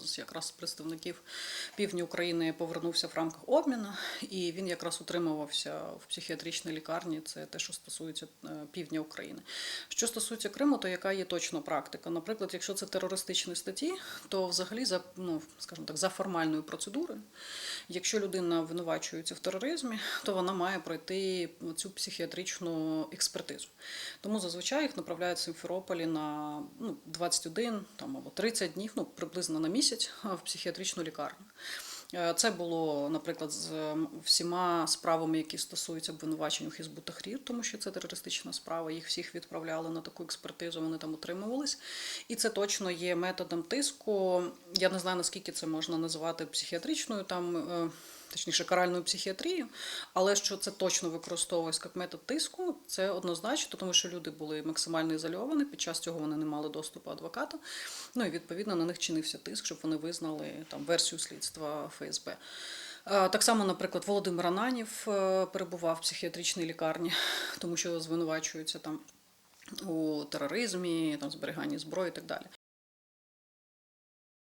з якраз представників півдня України повернувся в рамках обміну, і він якраз утримувався в психіатричній лікарні. Це те, що стосується е, півдня України. Що стосується Криму, то яка є точно практика? Наприклад, якщо це терористичні статті, то взагалі за ну скажімо так, за формальною процедурою, якщо людина винувачується в тероризмі, то вона має пройти цю психіатричну експертизу. Тому зазвичай їх направляють в Симферополі на ну, 21 там, або 30 днів, ну приблизно на місяць а, в психіатричну лікарню. Е, Це було, наприклад, з всіма справами, які стосуються обвинувачень у Хізбу тому що це терористична справа. Їх всіх відправляли на таку експертизу, вони там утримувались. І це точно є методом тиску. Я не знаю, наскільки це можна називати психіатричною, там, е, точніше, каральною психіатрією, але що це точно використовується як метод тиску, це однозначно, тому що люди були максимально ізольовані. Під час цього вони не мали доступу адвоката. Ну і відповідно на них чинився тиск, щоб вони визнали там версію слідства ФСБ. Так само, наприклад, Володимир Ананів е, перебував в психіатричній лікарні, тому що звинувачуються там у тероризмі, там зберіганні зброї і так далі.